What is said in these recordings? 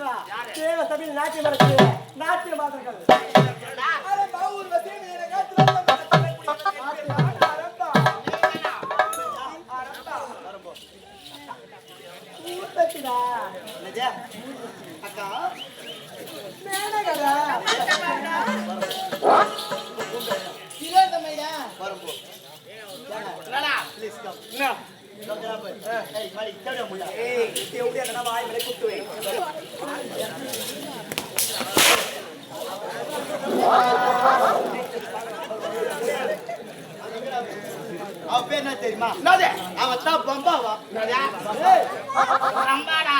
செய்வா தேவ சபையில் நாட்டியம் நடக்கிறது நாட்டியம் ஏய் மாடி கேளுடா முள்ள ஏய் தேவுடியா அவ பேர் என்ன தெரியுமா? என்னது? அவ தான் பம்பாவா ரம்பாடா?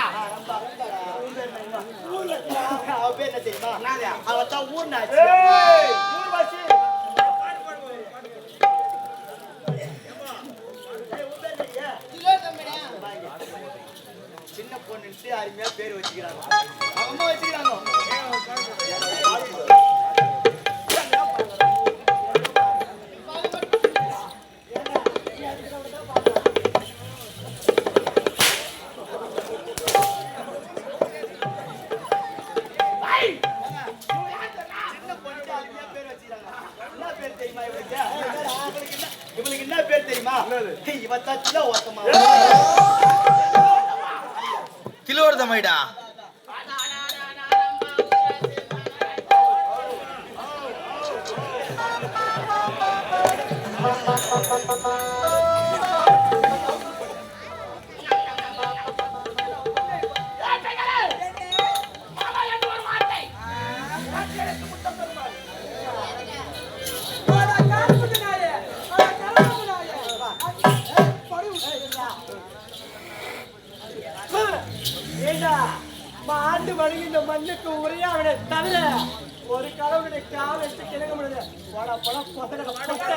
அவ பேர் என்ன தெரியுமா? அவ தான் ஊர்னாச்சு சின்ன பொண்ணுட்டு அருமையா பேர் வச்சுக்கிறாங்க. அவங்க அம்மா வச்சுக்கிறாங்க. இவங்களுக்கு என்ன பேர் தெரியுமா இவ தச்சுல ஓத்தமா கிலோர்தமைடா Thank you. தவிர ஒரு கடவுளுடைய கால் எடுத்து கிழங்க முடியாது போட போட பொசட பொசட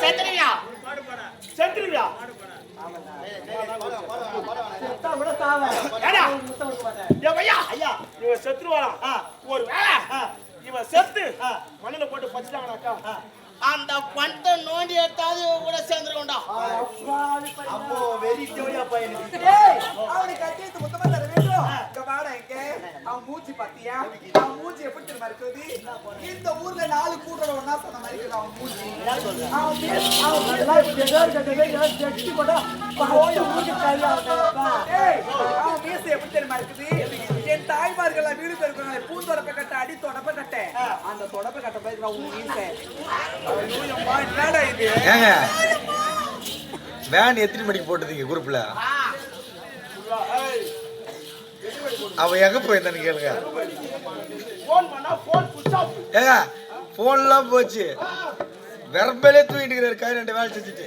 செத்துறியா செத்துறியா செத்தா கூட சாவ. ஏடா? முத்தம் கொடுக்க மாட்டேன். ஏ பையா? ஐயா இவன் செத்து. மண்ணில போட்டு பச்சிட்டாங்கனாக்கா. அந்த பணத்தை நோண்டி எடுத்தாவது இவன் கூட பையனா. அப்போ வெறி ஜோடியா பையனுக்கு அவனுக்கு கட்டியது மொத்தமா தர வேண்டும். இங்க வாடா. அவன் மூஞ்சி பாத்தியா? அவன் மூஞ்சி எப்படி தெரியுமா இருக்குது? இந்த ஊர்ல நாலு கூட்டம் ஒண்ணா சொன்ன மாதிரி இருக்குது அவன் மூஞ்சி. அவன் மீச- அவன் மீச- அதெல்லாம் இப்படி ஏதோ இருக்கிறது, ஏதோ ஜட்டி போட்டா போய் ஊருக்கு கையா இருக்காப்பா. ஏய், அவன் மீசை எப்படி தெரியுமா இருக்குது? என் தாய்மார்கள் வீடு பெருக்கிறாங்க பூந்தொடப்பை கட்ட அடி தொடப்பை கட்ட அந்த தொடப்பை கட்ட போய் ஏங்க வேன் எத்தனை மணிக்கு போட்டதீங்க குரூப்ல அவ எங்க போயிருந்தான்னு கேளுங்க. ஏங்க போன்லாம் போச்சு. வெறப்பலே தூங்கிட்டு இருக்கிறாரு கை ரெண்டு வேலை செஞ்சுட்டு.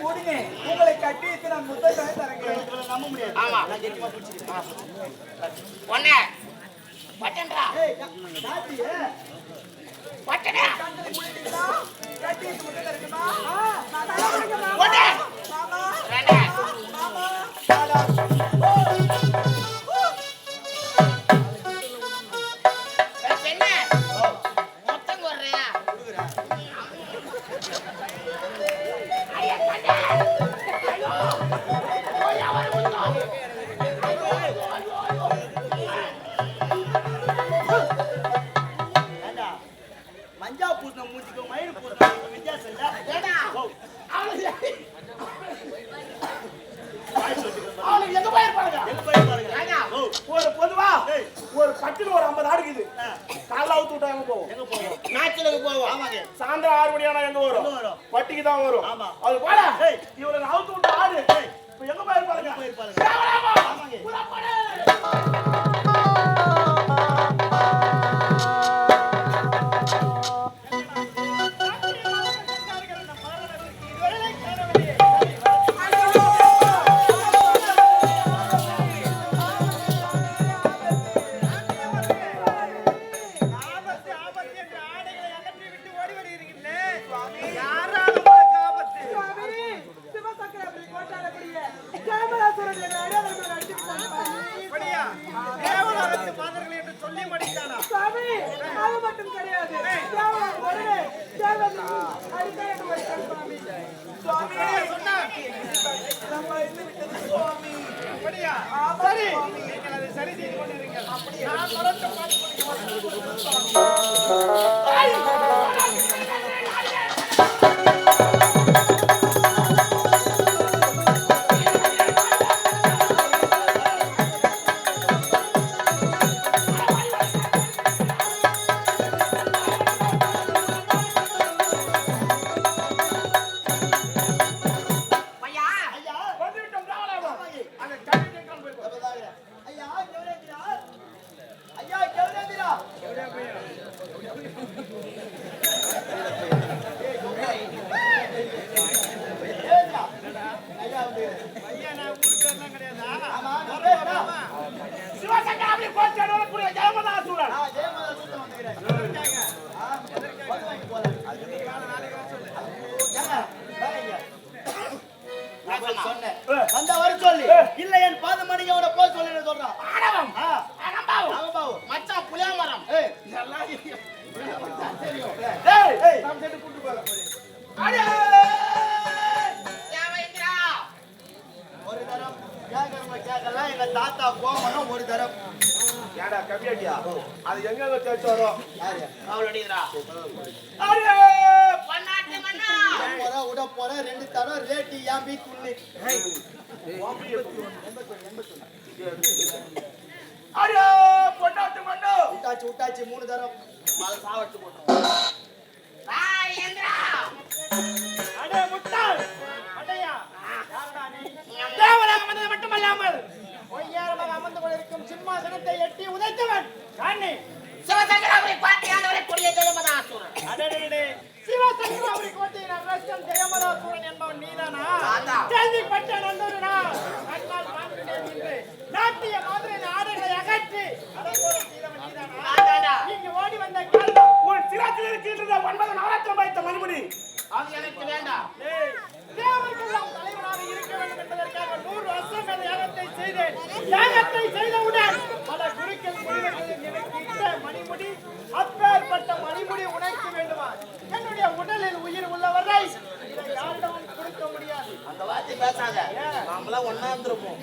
மூடுங்க. உங்களை கட்டி நான் முத்தம் தர நம்ப முடியாது ஆமா. நான் பிடிச்சிருக்கேன் ஒண்ணே கட்டி நாங்க எங்க போவோம்? மேட்ச்லுக்கு ஆமாங்க. சாயந்தரம் ஆறு எங்க வரும்? பட்டிக்கு தான் வரும். ஆமா. அது போல இவரை அவுத்து விட்டு ஆடு. இப்ப எங்க போயிருப்பாருங்க போயிருப்பாருங்க ஆமாங்க. மட்டும் கிடையாது. சுவாமி சரி செய்து கொண்டிருங்கள். அது எங்க தேய்ச்சி வரும்? அவள் அடிக்கிறா விட போற ரெண்டு தரம் ரேட்டு ஏன் பீ துண்ணு அடியோ பொண்டாட்டு மண்டோ விட்டாச்சு விட்டாச்சு மூணு தரம் மழை சாவடிச்சு போட்டோம். கேள்விப்பட்ட நந்தூர் என்று நாட்டிய மாதிரி ஆடைகளை நீங்க ஓடி வந்த காரணம் உன் சிராத்தில் இருக்கின்ற ஒன்பது நவராத்திரம் வைத்த எனக்கு வேண்டாம். தேவர்களெல்லாம் தலைவனாக இருக்க வேண்டும் என்பதற்காக நூறு வருஷங்கள் யாகத்தை செய்தேன். யாகத்தை செய்த மாத்தி பேசாத. நாமெல்லாம் ஒன்னா இருந்திருப்போம்.